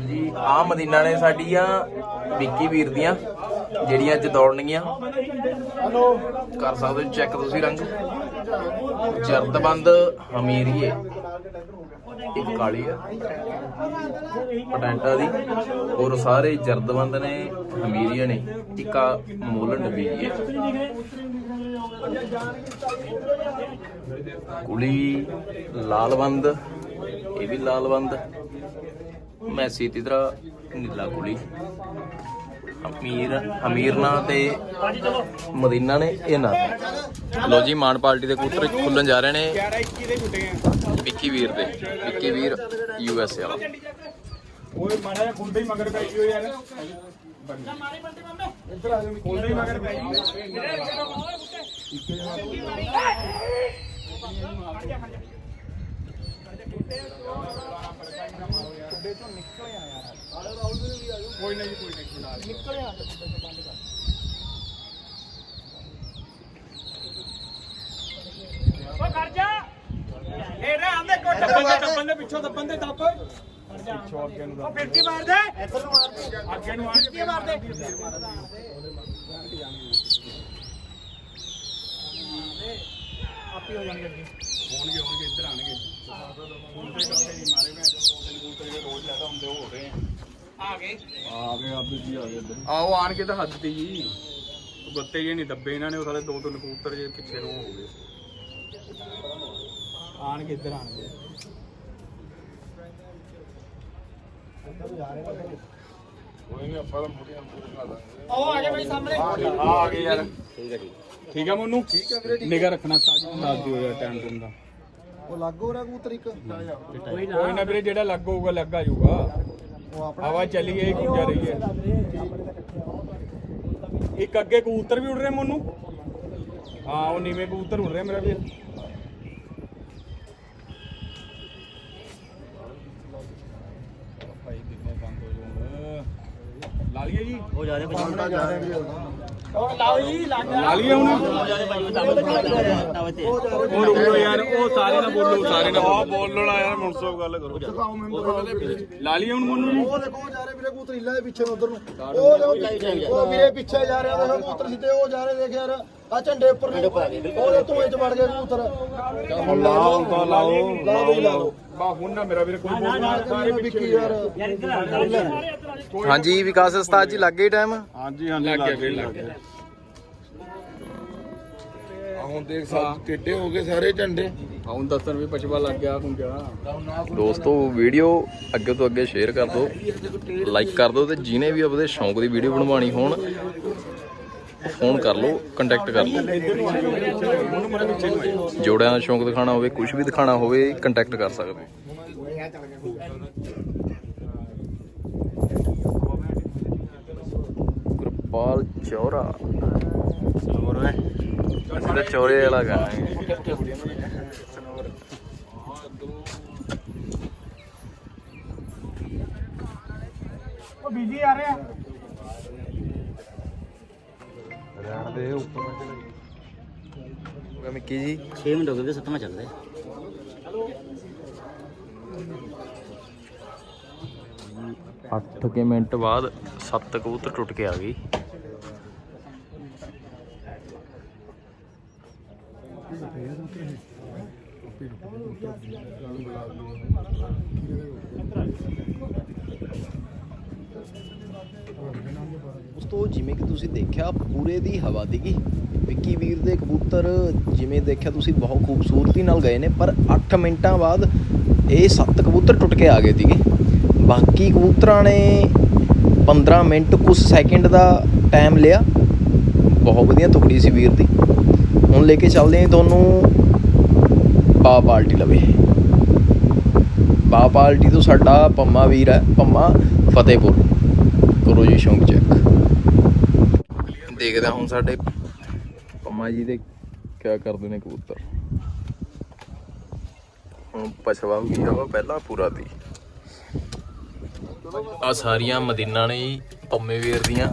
ਜੀ ਆ ਮਦੀਨਾ ਨੇ ਸਾਡੀਆਂ ਵਿੱਕੀ ਵੀਰ ਦੀਆਂ ਜਿਹੜੀਆਂ ਅੱਜ ਦੌੜਨਗੀਆਂ। ਕਰ ਸਕਦੇ ਹੋ ਚੈੱਕ ਤੁਸੀਂ ਰੰਗ? ਜਰਦਬੰਦ ਹਮੀਰੀਏ। ਇੱਕ ਕਾਲੀ ਆ। ਪਟੈਂਟਾ ਦੀ। ਔਰ ਸਾਰੇ ਜਰਦਬੰਦ ਨੇ ਹਮੀਰੀਏ ਨੇ, ਇੱਕ ਮੋਲਨ ਡੱਬੀ ਹੈ। ਕੁਲੀ ਲਾਲਬੰਦ ਇਹ ਵੀ ਲਾਲਵੰਦ। ਮੈਸੀ ਦੀ ਤਰ੍ਹਾਂ ਨੀਲਾ ਕੁਲੀ। ਅਮੀਰ ਅਮੀਰਨਾ ਤੇ ਮਦੀਨਾ ਨੇ, ਇਹ ਨਾ ਲੋ ਜੀ, ਮਾਨ ਪਾਰਟੀ ਦੇ ਕਬੂਤਰ ਖੁੱਲਣ ਜਾ ਰਹੇ ਨੇ। 21 ਦੇ ਗੁੱਟੇ ਆ ਵਿੱਕੀ ਵੀਰ ਦੇ ਵਿੱਕੀ ਵੀਰ ਯੂ ਐਸ ਏ ਵਾਲਾ। ਓਏ ਮਾੜਾ ਜਿਹਾ ਮਗਰ ਪੈ ਗਈ ਯਾਰ। ਇੱਧਰ ਆ ਜਾ ਹੀ ਮਗਰ ਪੈ ਗਈ। ਕੋਈ ਨਹੀਂ ਕੋਈ ਨਹੀਂ ਨਿਕਲਿਆ ਓ ਕਰ ਜਾ। ਇਹ ਰੇ ਆਂਦੇ ਕੋ ਟੱਪਣ ਦੇ ਟੱਪਣ ਦੇ ਪਿੱਛੋਂ ਦੱਪਣ ਦੇ ਦੱਪ ਪਿੱਛੋਂ ਅੱਗੇ ਨੂੰ ਉਹ ਫਿਰਤੀ ਮਾਰ ਦੇ ਇੱਧਰ ਨੂੰ ਮਾਰ ਦੇ ਅੱਗੇ ਨੂੰ ਫਿਰਤੀ ਮਾਰ ਦੇ ਆਪੇ ਹੋ ਜਾਣਗੇ ਅੱਗੇ। ਹੋਣਗੇ ਹੋਣਗੇ ਇੱਧਰ ਆਣਗੇ ਹੁਣ ਤੇ ਕੱਥੇ ਨਹੀਂ ਮਾਰੇ ਮੈਂ ਜੋ ਦੋ ਤਿੰਨ ਕਬੂਤਰ ਜਿਹੜੇ ਰੋਜ਼ ਲੈਦਾ ਹੁੰਦੇ ਉਹ ਹੋ ਰਹੇ ਆ। ਆ ਗਏ। ਆ ਗਏ ਆਪੇ ਜੀ ਆ ਗਏ ਇੱਧਰ। ਆਓ ਆਣ ਕੇ ਤਾਂ ਹੱਦ ਤੇ ਜੀ ਗੱਤੇ ਜੇ ਨਹੀਂ ਦੱਬੇ ਇਹਨਾਂ ਨੇ ਉਹ ਸਾਰੇ ਦੋ ਤਿੰਨ ਕਬੂਤਰ ਜੇ ਪਿੱਛੇ ਨੂੰ ਹੋ ਗਏ। ਆਣ ਕੇ ਇੱਧਰ ਆਣਗੇ ਉਹ ਆ ਗਏ ਬਈ ਸਾਹਮਣੇ ਆ ਆ ਗਏ ਯਾਰ ਠੀਕ ਹੈ ਠੀਕ ਠੀਕ ਹੈ ਮੋਨੂ ਠੀਕ ਹੈ ਵੀਰੇ ਨਿਗਾ ਰੱਖਣਾ ਸਾਜ ਦੱਸ ਦਿਓ ਯਾਰ ਟਾਈਮ ਟੂਮ ਦਾ ਉਹ ਲੱਗ ਹੋ ਰਿਹਾ ਕਬੂਤਰ ਇੱਕ ਕੋਈ ਨਾ ਵੀਰੇ ਜਿਹੜਾ ਲੱਗ ਹੋਊਗਾ ਲੱਗ ਆ ਜਾਊਗਾ ਉਹ ਆਪਣਾ ਹਵਾ ਚੱਲੀ ਹੈ ਗੁੰਜਾ ਰਹੀ ਹੈ ਇੱਕ ਅੱਗੇ ਕਬੂਤਰ ਵੀ ਉੜ ਰਹੇ ਮੋਨੂ ਹਾਂ ਉਹ ਨੀਵੇਂ ਕਬੂਤਰ ਉੜ ਰਹੇ ਮੇਰਾ ਵੀਰ ਲਈਏ ਜੀ? ਹੋ ਜਾ ਰਿਹਾ ਜਾ ਰਿਹਾ ਵੀਰੇ ਉਹ ਲਾਓ ਜੀ ਲਾ ਲਈਏ ਹੁਣ। ਹੁਣ ਰੁਕੋ ਯਾਰ ਉਹ ਸਾਰੇ ਨਾ ਬੋਲੋ ਸਾਰੇ ਨਾ ਬੋਲਣਾ ਯਾਰ ਮੁਨਸੋ ਗੱਲ ਕਰੋ। ਲਾ ਲਈਏ ਹੁਣ ਮੋਨੂ ਜੀ ਉਹ ਦੇਖੋ ਉਹ ਜਾ ਰਹੇ ਵੀਰੇ ਕਬੂਤਰ ਹਿੱਲਾ ਦੇ ਪਿੱਛੇ ਨੂੰ ਉਧਰ ਨੂੰ। ਉਹ ਦੇਖੋ ਉਹ ਵੀਰੇ ਪਿੱਛੇ ਜਾ ਰਿਹਾ ਦੇਖੋ ਕਬੂਤਰ ਸਿੱਧੇ ਉਹ ਜਾ ਰਹੇ ਦੇਖ ਯਾਰ। ਆ ਝੰਡੇ ਉੱਪਰ ਨੂੰ। ਉਹਦੇ ਧੂਏ ਚ ਵੜ ਗਿਆ ਕਬੂਤਰ ਲਾਓ ਤਾਂ ਲਾਓ। ਲਾ ਦੋ ਲਾ ਦੋ ਬਾ ਹੁਣ ਨਾ ਮੇਰਾ ਵੀਰ ਕੋਈ ਬੋਲਣਾ ਸਾਰੇ ਪਿੱਛੇ ਵਿੱਕੀ ਯਾਰ। ਹਾਂਜੀ ਵਿਕਾਸ ਉਸਤਾਦ ਜੀ ਲੱਗ ਗਈ ਟਾਈਮ ਹਾਂਜੀ ਹਾਂਜੀ ਲੱਗ ਗਿਆ ਲੱਗ ਗਿਆ। ਹੁਣ ਦੇਖ ਸਭ ਟੇਡੇ ਹੋ ਗਏ ਸਾਰੇ ਝੰਡੇ। ਹੁਣ ਦੱਸਣ ਵੀ ਪਛਵਾ ਲੱਗ ਗਿਆ ਹੁਣ ਕਿਆ? ਦੋਸਤੋ ਵੀਡੀਓ ਅੱਗੇ ਤੋਂ ਅੱਗੇ ਸ਼ੇਅਰ ਕਰ ਦਿਓ ਲਾਈਕ ਕਰ ਦਿਓ ਤੇ ਜਿਨੇ ਵੀ ਆਪਦੇ ਸ਼ੌਂਕ ਦੀ ਵੀਡੀਓ ਬਣਵਾਣੀ ਹੋਣ ਫੋਨ ਕਰ ਲਓ ਕੰਟੈਕਟ ਕਰ ਲਓ। ਜੋੜਿਆਂ ਦਾ ਸ਼ੌਂਕ ਦਿਖਾਣਾ ਹੋਵੇ ਕੁਝ ਵੀ ਦਿਖਾਣਾ ਹੋਵੇ ਕੰਟੈਕਟ ਕਰ ਸਕਦੇ ਗੁਰਪਾਲ ਚੌਰਾ। ਅਸੀਂ ਤਾਂ ਚੌਰੇ ਵਾਲਾ ਗਾਣਾ ਉਹ ਬੀਜੀ ਆ ਰਿਹਾ। ਮਿੱਕੀ ਜੀ। 6 ਮਿੰਟ ਹੋ ਗਏ ਵੀਰੇ ਸੱਤਵਾਂ ਅੱਠ ਕੇ ਮਿੰਟ ਬਾਅਦ ਸੱਤ ਕਬੂਤਰ ਟੁੱਟ ਕੇ ਆ ਗਈ ਉਸ ਤੋਂ ਜਿਵੇਂ ਕਿ ਤੁਸੀਂ ਦੇਖਿਆ, ਪੂਰੇ ਦੀ ਹਵਾ ਦੀਗੀ ਵਿੱਕੀ ਵੀਰ ਦੇ ਕਬੂਤਰ ਜਿਵੇਂ ਦੇਖਿਆ, ਤੁਸੀਂ ਬਹੁਤ ਖੂਬਸੂਰਤੀ ਨਾਲ ਗਏ ਨੇ, ਪਰ 8 ਮਿੰਟਾਂ ਬਾਅਦ ਇਹ 7 ਕਬੂਤਰ ਟੁੱਟ ਕੇ ਆ ਗਏ ਸੀਗੇ। ਬਾਕੀ ਕਬੂਤਰਾਂ ਨੇ 15 ਮਿੰਟ ਕੁਝ ਸੈਕਿੰਡ ਦਾ ਟਾਈਮ ਲਿਆ। ਬਹੁਤ ਵਧੀਆ ਤੁਕੜੀ ਸੀ ਵੀਰ ਦੀ। ਹੁਣ ਲੈ ਕੇ ਚੱਲਦੇ ਹਾਂ ਤੁਹਾਨੂੰ ਬਾ ਪਾਲਟੀ ਲਵੇ। ਬਾ ਪਾਲਟੀ ਤੋਂ ਸਾਡਾ ਪੰਮਾ ਵੀਰ ਹੈ, ਪੰਮਾ ਫਤਿਹਪੁਰ। ਕਰੋ ਜੀ ਸ਼ੌਂਕ ਚੈੱਕ ਦੇਖਦੇ ਹੁਣ ਸਾਡੇ ਪੰਮਾ ਜੀ ਦੇ ਕਿਆ ਕਰਦੇ ਨੇ ਕਬੂਤਰ। ਹੁਣ ਪਛਵਾ ਵੀ ਹਵਾ ਪਹਿਲਾਂ ਪੂਰਾ ਦੀ। ਆ ਸਾਰੀਆਂ ਮਦੀਨਾ ਨੇ ਜੀ, ਪੰਮੇ ਵੀਰ ਦੀਆਂ।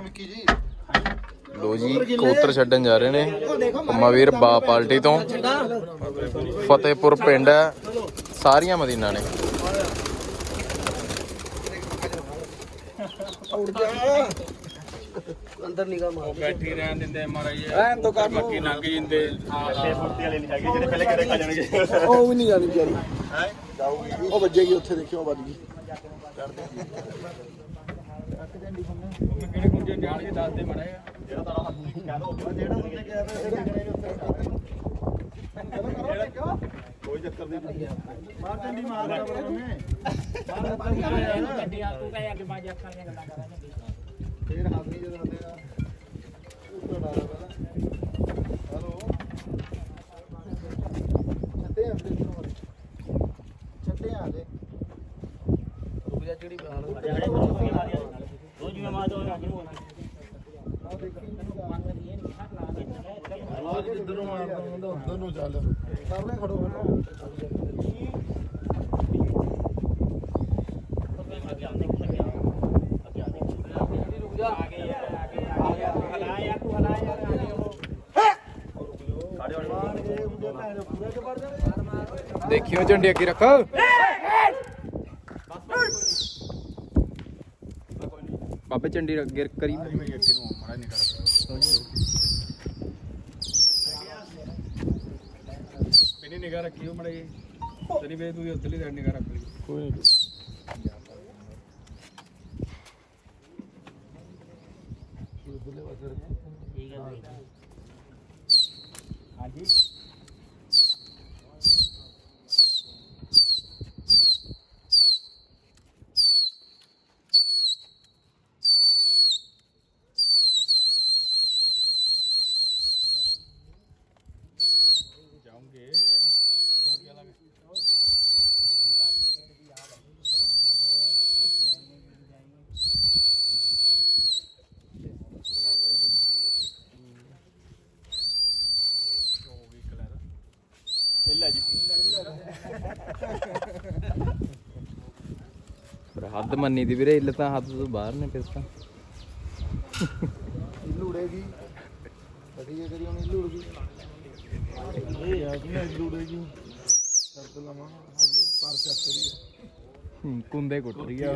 ਮਿੱਕੀ ਲੋ ਜੀ ਕਬੂਤਰ ਛੱਡਣ ਜਾ ਰਹੇ ਨੇ। ਪੰਮਾ ਵੀਰ ਬਾ ਪਾਰਟੀ ਤੋਂ। ਫਤਿਹਪੁਰ ਪਿੰਡ ਹੈ। ਸਾਰੀਆਂ ਮਦੀਨਾ ਨੇ। ਅੰਦਰ ਨਿਗਾਹ ਮਾਰ ਬੈਠੀ ਰਹਿਣ ਦਿੰਦੇ ਮਹਾਰਾਜ ਰਹਿਣ ਤੋਂ ਕਰ ਬਾਕੀ ਲੰਘ ਜਿੰਦੇ। ਉਹ ਵੀ ਨਹੀਂ ਜਾਣੀ ਵਿਚਾਰੀ। ਹੈ? ਜਾਊਗੀ ਉਹ ਵੱਜੇਗੀ ਉੱਥੇ ਦੇਖਿਓ ਉਹ ਵੱਜ ਗਈ। ਕਿਹੜੇ ਕੁੰਜੇ ਨਿਆਲ ਕੇ ਦੱਸ ਦੇ ਮੜਾ ਜਿਹੜਾ ਤਾਰਾ ਜਿਹੜਾ ਉਹਨੇ ਕਿਹਾ ਤਾਂ ਇਹਦਾ ਕਰੇ ਉੱਥੇ ਕੋਈ ਚੱਕਰ ਨਹੀਂ ਮਾਰ ਚੰਡੀ ਮਾਰ ਦਾ ਬੜਾ ਮੈਂ ਫੇਰ ਹਾਜ਼ਰੀ ਜਦੋਂ ਹੱਥੇਗਾ ਉੱਤੋਂ ਡਾਲਾ ਪਹਿਲਾਂ ਹੈਲੋ। ਛੱਡੇ ਆ ਫਿਰ ਇੱਧਰੋਂ ਛੱਡੇ ਆ ਲੈ ਰੁਕ ਜਾ ਜਿਹੜੀ ਦੋ ਜਿਵੇਂ ਮਾਰ ਦੋ ਅੱਜ ਨੂੰ ਆ ਦੇਖੀ ਆਵਾਜ਼ ਜਿੱਧਰੋਂ ਮਾਰਦਾ ਹੁੰਦਾ ਉਧਰ ਨੂੰ ਚੱਲ ਸਾਹਮਣੇ ਖੜੋ ਫਿਰ ਦੇਖਿਓ ਝੰਡੇ ਅੱਗੇ ਰੱਖ ਬਾਬੇ ਝੰਡੀ ਅੱਗੇ ਕਰੀ ਮੇਰੀ ਅੱਗੇ ਨੂੰ ਮੜਾ ਨਹੀਂ ਕਰ ਪਹਿਲੇ ਨਿਗਾਹ ਰੱਖਿਓ ਮੜਾ ਜੀ ਤੇਰੀ ਵੇ ਤੂੰ ਉੱਧਰਲੀ ਸਾਈਡ ਨਿਗਾਹ ਰੱਖ ਲਈ। ਕੋਈ ਨਹੀਂ ਹਾਂਜੀ ਹੱਦ ਮੰਨੀ ਦੀ ਵੀਰੇ ਇੱਲ ਤਾਂ ਹੱਦ ਤੋਂ ਬਾਹਰ ਨੇ ਫਿਰ ਤਾਂ। ਲੂੜੇਗੀ ਵਧੀਆ ਕਰੀ ਉਹਨੇ ਲੂੜ ਗਈ ਇਹ ਆ ਕਿ ਲੂੜੇਗੀ ਕਰ ਲਵਾਂ ਪਰ ਚੱਕ ਕਰੀ ਹੂੰ, ਕੁੰਦੇ ਕੁੱਟ ਰਹੀ ਆ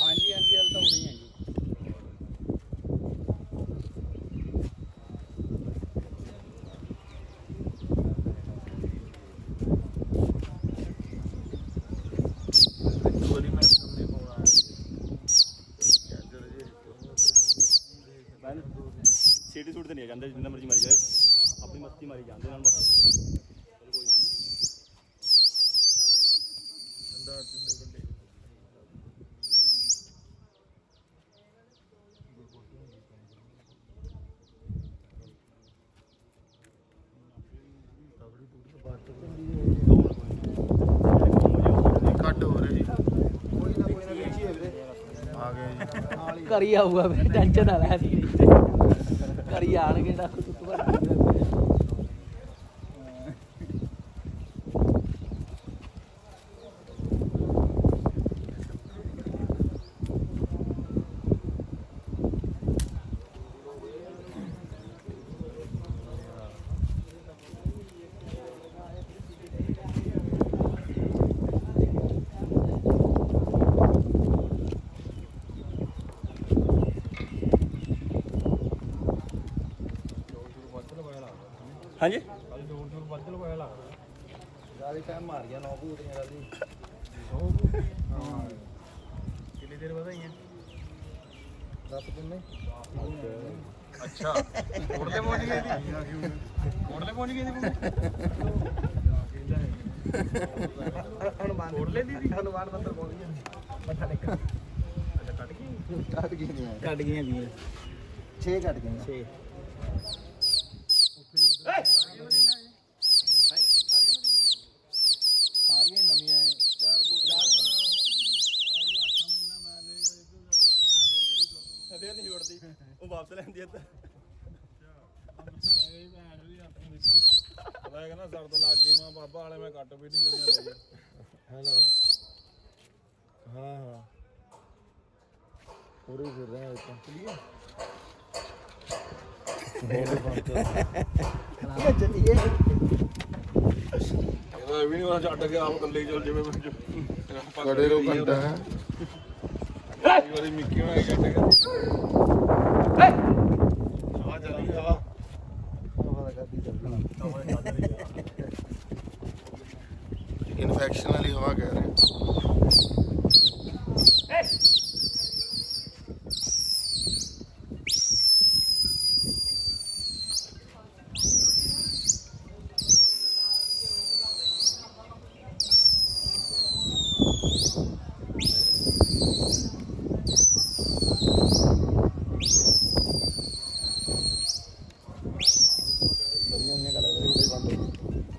ਹਾਂਜੀ ਹਾਂਜੀ ਹਲ ਤਾਂ ਹੋ ਰਹੀ ਹੈ ਜੀ ਸੀਟੀ ਸੂਟ ਤੇ ਨਹੀਂ ਜਾਂਦੇ ਜਿੰਨਾ ਮਰਜ਼ੀ ਮਾਰੀ ਜਾਏ ਆਪਣੀ ਮਸਤੀ ਮਾਰੀ ਜਾਂਦੇ ਨਾਲ ਬਸ ਕੱਟ ਹੋ ਰਿਹਾ ਜੀ ਕੋਈ ਨਾ ਕੋਈ ਨਾ ਵਿੱਚ ਹੀ ਹੈ ਵੀਰੇ ਆ ਗਏ ਜੀ ਨਾਲ ਹੀ ਕਰੀ ਆਊਗਾ ਵੀ ਟੈਨਸ਼ਨ ਨਾ ਲੈ ਸੀ ਕਰੀ ਆਣਗੇ ਨਾ ਕੁੱਤ ਹਾਂਜੀ ਜ਼ਿਆਦਾ ਟਾਈਮ ਮਾਰ ਗਿਆ ਨੌ ਭੂਤੀਆਂ ਦਾ ਜੀ ਦੇਰ ਵਧਾਈਆਂ ਦੱਸ ਕਿੰਨੇ ਅੱਛਾ ਕੋੜਲੇ ਪਹੁੰਚ ਗਏ ਜੀ। ਕੋੜਲੇ ਪਹੁੰਚ ਗਏ ਜੀ ਹਨੂਮਾਨ ਛੋੜ ਲੈ ਦੀਦੀ। ਹਨੂਮਾਨ ਮੰਦਰ ਪਹੁੰਚ ਗਏ। ਮੱਥਾ ਟੇਕ। ਕੱਟ ਗਈ ਕੱਟ ਗਈ ਨਹੀਂ ਕੱਟ ਗਈਆਂ ਦੀਆਂ। 6 ਕੱਟ ਗਈਆਂ। 6 ਸਾਰੀਆਂ ਨਵੀਆਂ ਹੈ ਚਾਰ ਕੋ ਕਦੇ ਨਹੀਂ ਜੋੜਦੀ ਉਹ ਵਾਪਸ ਲੈਂਦੀ ਆ ਤਾਂ ਮੈਂ ਕਹਿੰਦਾ ਸਰ ਤੋਂ ਲੱਗ ਗਈ ਮਾਂ ਬਾਬਾ ਵਾਲੇ ਮੈਂ ਕੱਟ ਵੀ ਨਹੀਂ ਕਰਨਾ ਲੈ ਹੈਲੋ ਹਾਂ ਹਾਂ। ਪੂਰੀ ਫਿਰ ਰਹੇ ਹਾਂ ਤਾਂ ਚਲਿਏ ਚਲਿਏ। ਇਹਦਾ ਵੀ ਨਹੀਂ ਉਹ ਛੱਡ ਕੇ ਆਪ ਕੱਲੇ ਚੱਲ ਜਿਵੇਂ ਮੈਂ ਕੜੇ ਰੋ ਘੰਟਾ ਹੈ। ਵਾਰੀ ਮਿੱਕੀ ਹੋਣਾ ਹੀ ਛੱਡ ਗਿਆ ਆ ਚੱਲੀ ਹਵਾ ਹਵਾ ਦਾ ਕਰਦੀ ਚੱਲਣਾ ਇਨਫੈਕਸ਼ਨ ਵਾਲੀ ਹਵਾ ਕਹਿ ਰਹੇ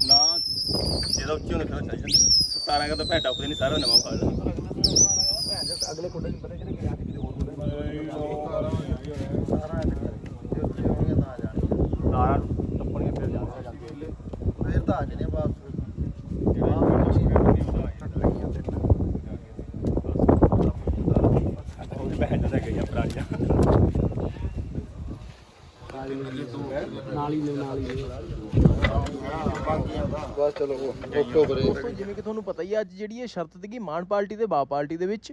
ਨਾ ਜਿਹਦਾ ਉੱਚੀ ਹੁੰਦਾ ਫਿਰ ਚੱਲ ਜਾਂਦੇ ਤਾਰਾਂ ਤਾਂ ਭੈਟਾ ਕੋਈ ਨਹੀਂ, ਸਾਰਾ ਨਵਾਂ ਫੜ ਲੈਣਾ। ਅਗਲੇ ਕੁੰਡੇ ਨੂੰ ਪਤਾ ਕਿਹੜੇ ਗਿਆ ਕਿਤੇ ਹੋਰ ਕੁੰਡੇ ਸਾਰਾ ਟੱਪਣੀਆਂ ਫਿਰ ਜਾਂਦੇ ਫੇਰ ਤਾਂ ਆ ਜਨੇ ਵਾਪਸ ਉਹ ਵੀ ਭੈਟਾ ਲੈ। ਬਸ ਚਲੋ ਓਕੇ ਬਰੇ ਦੋਸਤੋ ਜਿਵੇਂ ਕਿ ਤੁਹਾਨੂੰ ਪਤਾ ਹੀ ਹੈ ਅੱਜ ਜਿਹੜੀ ਇਹ ਸ਼ਰਤ ਸੀਗੀ ਮਾਨ ਪਾਰਟੀ ਤੇ ਬਾ ਪਾਰਟੀ ਦੇ ਵਿੱਚ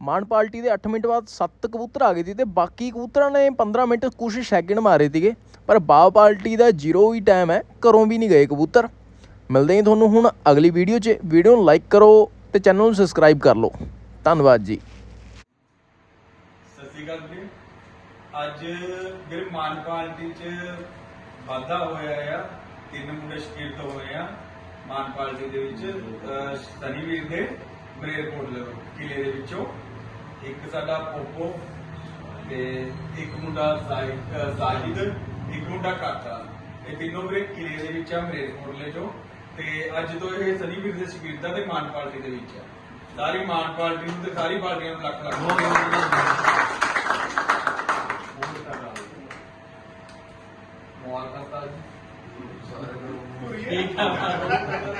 ਮਾਨ ਪਾਰਟੀ ਦੇ 8 ਮਿੰਟ ਬਾਅਦ 7 ਕਬੂਤਰ ਆ ਗਏ ਸੀ ਤੇ ਬਾਕੀ ਕਬੂਤਰਾਂ ਨੇ 15 ਮਿੰਟ ਕੁਛ ਸੈਕਿੰਡ ਮਾਰੇ ਸੀਗੇ। ਪਰ ਬਾ ਪਾਰਟੀ ਦਾ ਜ਼ੀਰੋ ਹੀ ਟਾਈਮ ਹੈ ਘਰੋਂ ਵੀ ਨਹੀਂ ਗਏ ਕਬੂਤਰ। ਮਿਲਦੇ ਹਾਂ ਤੁਹਾਨੂੰ ਹੁਣ ਅਗਲੀ ਵੀਡੀਓ 'ਚ। ਵੀਡੀਓ ਨੂੰ ਲਾਈਕ ਕਰੋ ਤੇ ਚੈਨਲ ਨੂੰ ਸਬਸਕ੍ਰਾਈਬ ਕਰ ਲਓ। ਧੰਨਵਾਦ ਜੀ। ਸਤਿ ਸ਼੍ਰੀ ਅਕਾਲ ਜੀ। ਅੱਜ ਮੇਰੇ ਮਾਨ ਪਾਰਟੀ ਚ ਵਾਧਾ ਹੋਇਆ ਆ ਤਿੰਨ ਮੁੰਡੇ ਸ਼ਕੀਰਤ ਹੋਏ ਆ ਮਾਨ ਪਾਰਟੀ ਦੇ ਵਿੱਚ ਅਹ, ਸਨੀ ਵੀਰ ਦੇ ਕਿਲੇ ਦੇ ਵਿੱਚੋਂ। ਇੱਕ ਸਾਡਾ ਪੋਪੋ ਤੇ ਇੱਕ ਮੁੰਡਾ ਜ਼ਾਹਿਦ ਇੱਕ ਮੁੰਡਾ ਕਾਕਾ। ਇਹ ਤਿੰਨੋਂ ਮੇਰੇ ਕਿਲੇ ਦੇ ਵਿੱਚ ਆ ਮਰੇਰਕੋਟਲੇ ਚੋਂ ਤੇ ਅੱਜ ਤੋਂ ਇਹ ਸਨੀਵੀਰ ਦੇ ਸ਼ਕੀਰਤਾਂ ਤੇ ਮਾਨ ਪਾਰਟੀ ਦੇ ਵਿੱਚ ਆ। ਸਾਰੀ ਮਾਨ ਪਾਰਟੀ ਤੇ ਸਾਰੀ ਪਾਰਟੀਆਂ ਨੂੰ ਲੱਖ ਲੱਖ ਮੁਬਾਰਕਾਂ ਜੀ ਠੀਕ ਆ